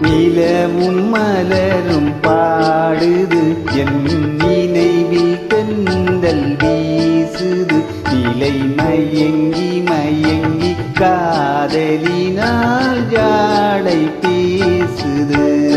நிலவும் மலரும் பாடுது. என் நினைவில் தெந்தல் வீசுது. நிலை மயங்கி மயங்கி காதலினால் ஜாடை பேசுது.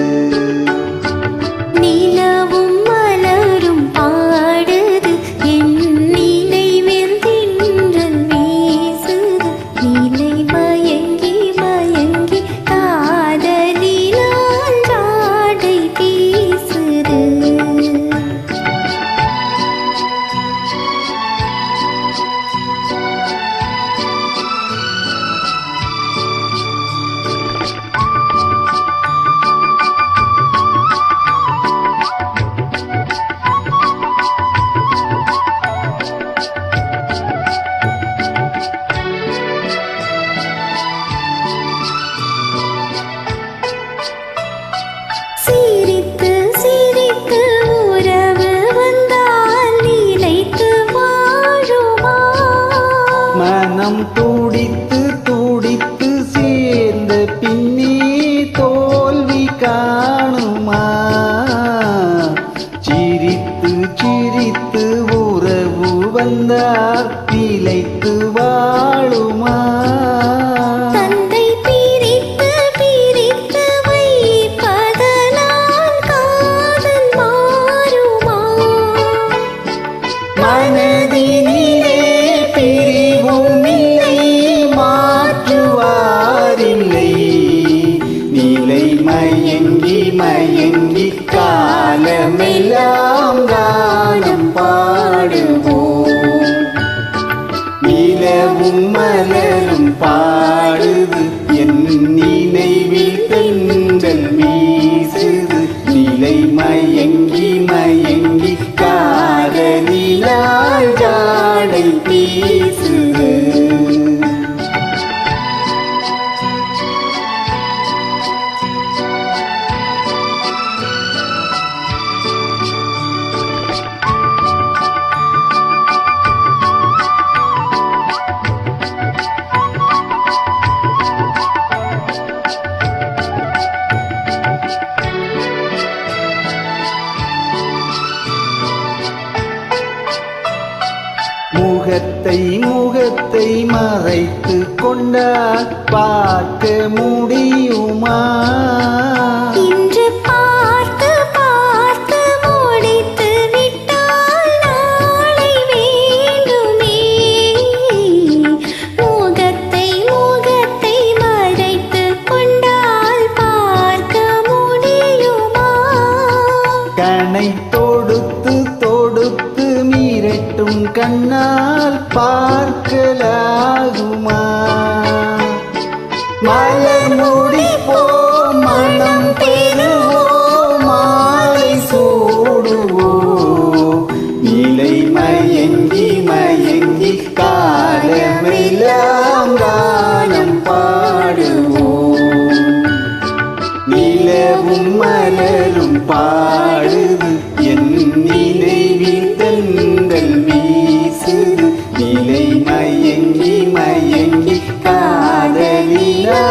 உறவு வந்தார் நிலைத்து வாழுமா? தந்தை பிரித்து பிரித்து வைப்பதனால் காதல் மாறுமா? மனதினிலே பிரிவுமில்லை மாற்றுவாரில்லை. நிலை மயங்கி மயங்கி மின்னல் வீசுது நிலை மயங்கி மயங்கி காதலினால் ஜாடை பேசுது முகத்தை முகத்தை மறைத்து கொண்டால் பார்க்க முடியுமா? இன்று பார்த்து பார்த்து முடித்து விட்டால் நாளை வேண்டுமே. முகத்தை முகத்தை மறைத்து கொண்டால் பார்க்க முடியுமா? மட்டும் கண்ணால் பார்க்கலாகுமா? மலர் மூடி போம் மனம் பெறுவோம் மாலை சூடுவோம். காதலினா